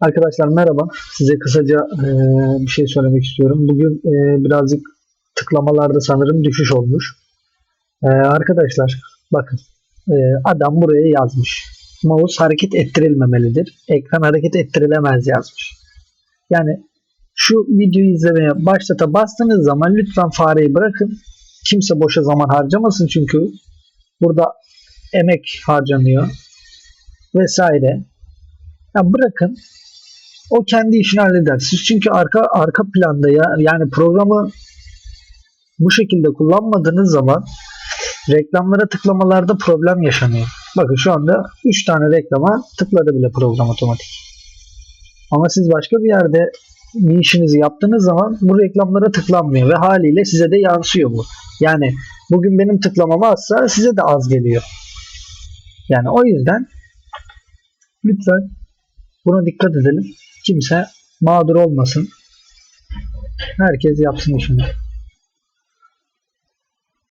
Arkadaşlar merhaba. Size kısaca e, bir şey söylemek istiyorum. Bugün e, birazcık tıklamalarda sanırım düşüş olmuş. E, arkadaşlar bakın e, adam buraya yazmış. Mouse hareket ettirilmemelidir. Ekran hareket ettirilemez yazmış. Yani şu videoyu izlemeye başlata bastığınız zaman lütfen fareyi bırakın. Kimse boşa zaman harcamasın çünkü burada emek harcanıyor vesaire. Ya bırakın o kendi işini halleder. Siz çünkü arka arka planda ya yani programı bu şekilde kullanmadığınız zaman reklamlara tıklamalarda problem yaşanıyor. Bakın şu anda 3 tane reklama tıkladı bile program otomatik. Ama siz başka bir yerde bir işinizi yaptığınız zaman bu reklamlara tıklanmıyor ve haliyle size de yansıyor bu. Yani bugün benim tıklamam azsa size de az geliyor. Yani o yüzden lütfen buna dikkat edelim. Kimse mağdur olmasın. Herkes yapsın işini.